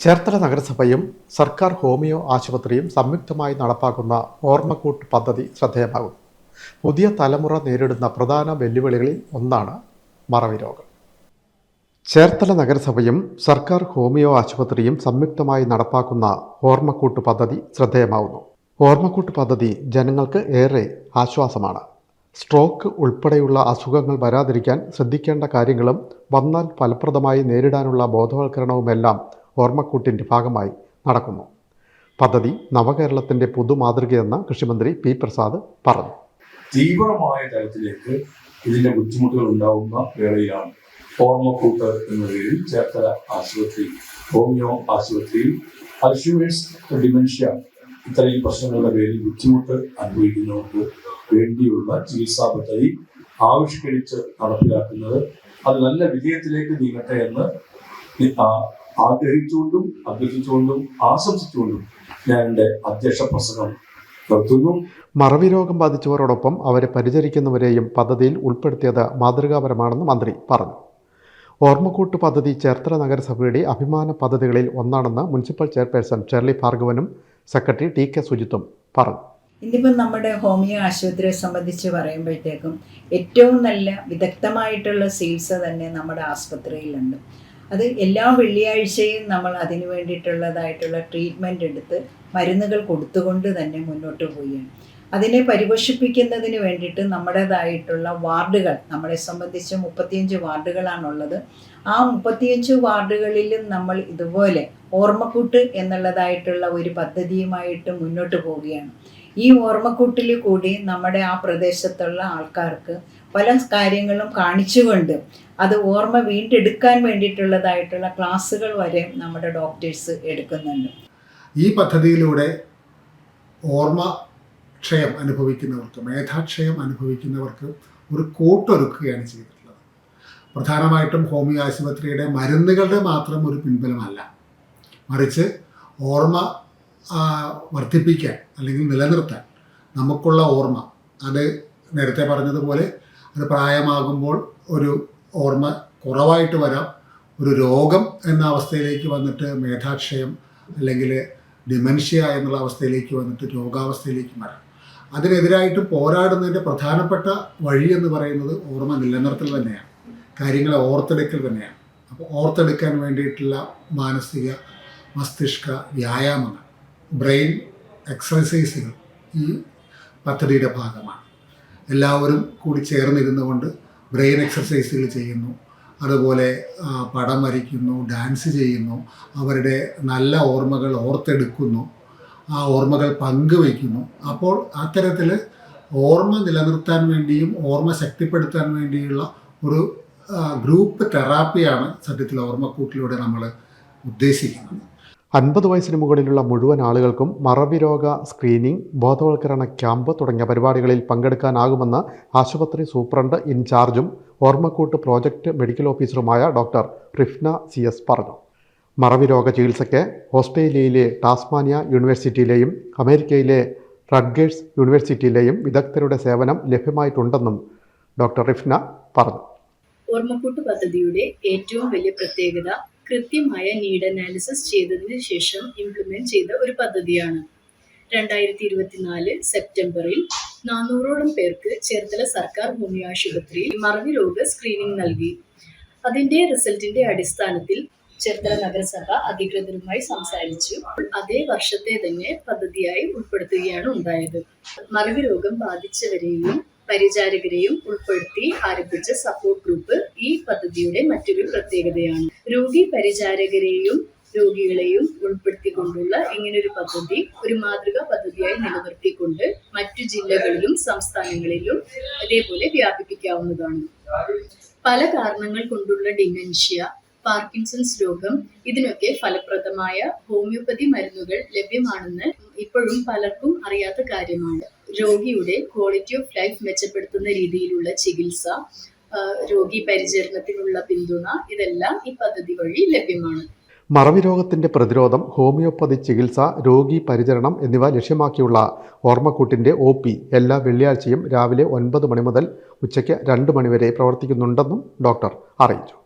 ചേർത്തല നഗരസഭയും സർക്കാർ ഹോമിയോ ആശുപത്രിയും സംയുക്തമായി നടപ്പാക്കുന്ന ഓർമ്മക്കൂട്ട് പദ്ധതി ശ്രദ്ധേയമാകും. പുതിയ തലമുറ നേരിടുന്ന പ്രധാന വെല്ലുവിളികളിൽ ഒന്നാണ് മറവി രോഗം. ചേർത്തല നഗരസഭയും സർക്കാർ ഹോമിയോ ആശുപത്രിയും സംയുക്തമായി നടപ്പാക്കുന്ന ഓർമ്മക്കൂട്ട് പദ്ധതി ശ്രദ്ധേയമാവുന്നു. ഓർമ്മക്കൂട്ട് പദ്ധതി ജനങ്ങൾക്ക് ഏറെ ആശ്വാസമാണ്. സ്ട്രോക്ക് ഉൾപ്പെടെയുള്ള അസുഖങ്ങൾ വരാതിരിക്കാൻ ശ്രദ്ധിക്കേണ്ട കാര്യങ്ങളും വന്നാൽ ഫലപ്രദമായി നേരിടാനുള്ള ബോധവൽക്കരണവുമെല്ലാം ഓർമ്മക്കൂട്ടിന്റെ ഭാഗമായി നടക്കുന്നു. പദ്ധതി നവകേരളത്തിന്റെ പുതുമാതൃകയെന്ന് കൃഷിമന്ത്രി പി പ്രസാദ് പറഞ്ഞു. തീവ്രമായ തലത്തിലേക്ക് ഇതിന്റെ ബുദ്ധിമുട്ടുകൾ ഉണ്ടാവുന്ന വേളയിലാണ് ഓർമ്മക്കൂട്ട് എന്ന പേരിൽ ചേർത്തല ആശുപത്രി ഹോമിയോ ആശുപത്രിയിൽ അൽഷ്യൂമേഴ്സ് ഡിമെൻഷ്യ ഇത്രയും പ്രശ്നങ്ങളുടെ പേരിൽ ബുദ്ധിമുട്ട് അനുഭവിക്കുന്നവർക്ക് വേണ്ടിയുള്ള ചികിത്സാ പദ്ധതി ആവിഷ്കരിച്ച് നടപ്പിലാക്കുന്നത് അത് നല്ല വിജയത്തിലേക്ക് നീങ്ങട്ടെ എന്ന് ആഗ്രഹിച്ചുകൊണ്ടും അഭ്യർത്ഥിച്ചുകൊണ്ടും ആശംസിച്ചുകൊണ്ടും ഞാൻ എന്റെ അധ്യക്ഷ പ്രസംഗം നിർത്തുന്നു. മറവി രോഗം ബാധിച്ചവരോടൊപ്പം അവരെ പരിചരിക്കുന്നവരെയും പദ്ധതിയിൽ ഉൾപ്പെടുത്തിയത് മാതൃകാപരമാണെന്ന് മന്ത്രി പറഞ്ഞു. ഓർമ്മക്കൂട്ട് പദ്ധതി ചേർത്തല നഗരസഭയുടെ അഭിമാന പദ്ധതികളിൽ ഒന്നാണെന്ന് മുനിസിപ്പൽ ചെയർപേഴ്സൺ ഷെർലി ഭാർഗവനും സെക്രട്ടറി ടി കെ സുജിത്തും പറഞ്ഞു. ഇന്നിപ്പം നമ്മുടെ ഹോമിയോ ആശുപത്രിയെ സംബന്ധിച്ച് പറയുമ്പോഴത്തേക്കും ഏറ്റവും നല്ല വിദഗ്ധമായിട്ടുള്ള ചികിത്സ തന്നെ നമ്മുടെ ആസ്പത്രിയിലുണ്ട് അത് എല്ലാ വെള്ളിയാഴ്ചയും നമ്മൾ അതിന് വേണ്ടിയിട്ടുള്ളതായിട്ടുള്ള ട്രീറ്റ്മെന്റ് എടുത്ത് മരുന്നുകൾ കൊടുത്തുകൊണ്ട് തന്നെ മുന്നോട്ട് പോവുകയാണ്. അതിനെ പരിപോഷിപ്പിക്കുന്നതിന് വേണ്ടിയിട്ട് നമ്മുടേതായിട്ടുള്ള വാർഡുകൾ നമ്മളെ സംബന്ധിച്ച് മുപ്പത്തിയഞ്ച് വാർഡുകളാണുള്ളത്. ആ മുപ്പത്തിയഞ്ച് വാർഡുകളിലും നമ്മൾ ഇതുപോലെ ഓർമ്മക്കൂട്ട് എന്നുള്ളതായിട്ടുള്ള ഒരു പദ്ധതിയുമായിട്ട് മുന്നോട്ട് പോവുകയാണ്. ഈ ഓർമ്മക്കൂട്ടിൽ കൂടി നമ്മുടെ ആ പ്രദേശത്തുള്ള ആൾക്കാർക്ക് പല കാര്യങ്ങളും കാണിച്ചുകൊണ്ട് അത് ഓർമ്മ വീണ്ടെടുക്കാൻ വേണ്ടിയിട്ടുള്ളതായിട്ടുള്ള ക്ലാസ്സുകൾ വരെ നമ്മുടെ ഡോക്ടേഴ്സ് എടുക്കുന്നുണ്ട്. ഈ പദ്ധതിയിലൂടെ ഓർമ്മ ക്ഷയം അനുഭവിക്കുന്നവർക്ക് മേധാക്ഷയം അനുഭവിക്കുന്നവർക്ക് ഒരു കൂട്ടൊരുക്കുകയാണ് ചെയ്തിട്ടുള്ളത്. പ്രധാനമായിട്ടും ഹോമിയോ ആശുപത്രിയുടെ മരുന്നുകളുടെ മാത്രം ഒരു പിൻബലമല്ല. മറിച്ച് ഓർമ്മ വർദ്ധിപ്പിക്കാൻ അല്ലെങ്കിൽ നിലനിർത്താൻ നമുക്കുള്ള ഓർമ്മ. അത് നേരത്തെ പറഞ്ഞതുപോലെ അത് പ്രായമാകുമ്പോൾ ഒരു ഓർമ്മ കുറവായിട്ട് വരാം. ഒരു രോഗം എന്ന അവസ്ഥയിലേക്ക് വന്നിട്ട് മേധാക്ഷയം അല്ലെങ്കിൽ ഡിമെൻഷ്യ എന്നുള്ള അവസ്ഥയിലേക്ക് വന്നിട്ട് രോഗാവസ്ഥയിലേക്ക് വരാം അതിനെതിരായിട്ട് പോരാടുന്നതിന്റെ പ്രധാനപ്പെട്ട വഴി എന്ന് പറയുന്നത് ഓർമ്മ നിലനിർത്തൽ തന്നെയാണ്. കാര്യങ്ങളെ ഓർത്തെടുക്കൽ തന്നെയാണ്. അപ്പോൾ ഓർത്തെടുക്കാൻ വേണ്ടിയിട്ടുള്ള മാനസിക മസ്തിഷ്ക വ്യായാമങ്ങൾ. ബ്രെയിൻ എക്സസൈസുകൾ ഈ പദ്ധതിയുടെ ഭാഗമാണ്. എല്ലാവരും കൂടി ചേർന്നിരുന്നു കൊണ്ട് ബ്രെയിൻ എക്സസൈസുകൾ ചെയ്യുന്നു. അതുപോലെ പടം വരയ്ക്കുന്നു ഡാൻസ് ചെയ്യുന്നു അവരുടെ നല്ല ഓർമ്മകൾ ഓർത്തെടുക്കുന്നു ആ ഓർമ്മകൾ പങ്കുവയ്ക്കുന്നു. അപ്പോൾ അത്തരത്തിൽ ഓർമ്മ നിലനിർത്താൻ വേണ്ടിയും ഓർമ്മ ശക്തിപ്പെടുത്താൻ വേണ്ടിയുള്ള ഒരു ഗ്രൂപ്പ് തെറാപ്പിയാണ് സത്യത്തിൽ ഓർമ്മക്കൂട്ടിലൂടെ നമ്മൾ ഉദ്ദേശിക്കുന്നത്. അൻപത് വയസ്സിന് മുകളിലുള്ള മുഴുവൻ ആളുകൾക്കും മറവി രോഗ സ്ക്രീനിംഗ് ബോധവൽക്കരണ ക്യാമ്പ് തുടങ്ങിയ പരിപാടികളിൽ പങ്കെടുക്കാനാകുമെന്ന് ആശുപത്രി സൂപ്രണ്ട് ഇൻചാർജും ഓർമ്മക്കൂട്ട് പ്രോജക്റ്റ് മെഡിക്കൽ ഓഫീസറുമായ ഡോക്ടർ റിഫ്ന സി എസ് പറഞ്ഞു. മറവി രോഗ ചികിത്സയ്ക്ക് ഓസ്ട്രേലിയയിലെ ടാസ്മാനിയ യൂണിവേഴ്സിറ്റിയിലെയും അമേരിക്കയിലെ റഡ്ഗേഴ്സ് യൂണിവേഴ്സിറ്റിയിലെയും വിദഗ്ധരുടെ സേവനം ലഭ്യമായിട്ടുണ്ടെന്നും ഡോക്ടർ റിഫ്ന പറഞ്ഞു. ഓർമ്മക്കൂട്ട് പദ്ധതിയുടെ ഏറ്റവും വലിയ പ്രത്യേകത കൃത്യമായ നീഡ് അനാലിസിസ് ചെയ്തതിന് ശേഷം ഇംപ്ലിമെന്റ് ചെയ്ത ഒരു പദ്ധതിയാണ്. രണ്ടായിരത്തി ഇരുപത്തിനാല് സെപ്റ്റംബറിൽ നാനൂറോളം പേർക്ക് ചേർത്തല സർക്കാർ ഭൂമി ആശുപത്രിയിൽ മറവി രോഗ സ്ക്രീനിംഗ് നൽകി അതിന്റെ റിസൾട്ടിന്റെ അടിസ്ഥാനത്തിൽ ചേർത്തല നഗരസഭ അധികൃതരുമായി സംസാരിച്ചു. അതേ വർഷത്തെ തന്നെ പദ്ധതിയായി ഉൾപ്പെടുത്തുകയാണ് ഉണ്ടായത്. മറവി രോഗം ബാധിച്ചവരെയും പരിചാരകരെയും ഉൾപ്പെടുത്തി ആരംഭിച്ച സപ്പോർട്ട് ഗ്രൂപ്പ് ഈ പദ്ധതിയുടെ മറ്റൊരു പ്രത്യേകതയാണ്. രോഗി പരിചാരകരെയും രോഗികളെയും ഉൾപ്പെടുത്തിക്കൊണ്ടുള്ള ഇങ്ങനൊരു പദ്ധതി ഒരു മാതൃകാ പദ്ധതിയായി നിലനിർത്തിക്കൊണ്ട് മറ്റു ജില്ലകളിലും സംസ്ഥാനങ്ങളിലും അതേപോലെ വ്യാപിപ്പിക്കാവുന്നതാണ്. പല കാരണങ്ങൾ കൊണ്ടുള്ള ഡിമെൻഷ്യ പാർക്കിൻസൺസ് രോഗം ഇതിനൊക്കെ ഫലപ്രദമായ ഹോമിയോപ്പതി മരുന്നുകൾ ലഭ്യമാണെന്ന് ഇപ്പോഴും പലർക്കും അറിയാത്ത കാര്യമാണ്. രോഗിയുടെ ക്വാളിറ്റി ഓഫ് ലൈഫ് മെച്ചപ്പെടുത്തുന്ന രീതിയിലുള്ള ചികിത്സ രോഗി പരിചരണത്തിനുള്ള പിന്തുണ ഇതെല്ലാം ഈ പദ്ധതി വഴി ലഭ്യമാണ്. മറവി രോഗത്തിന്റെ പ്രതിരോധം ഹോമിയോപ്പതി ചികിത്സ രോഗി പരിചരണം എന്നിവ ലക്ഷ്യമാക്കിയുള്ള ഓർമ്മക്കൂട്ടിന്റെ ഒ പി എല്ലാ വെള്ളിയാഴ്ചയും രാവിലെ ഒൻപത് മണി മുതൽ ഉച്ചയ്ക്ക് രണ്ട് മണിവരെ പ്രവർത്തിക്കുന്നുണ്ടെന്നും ഡോക്ടർ അറിയിച്ചു.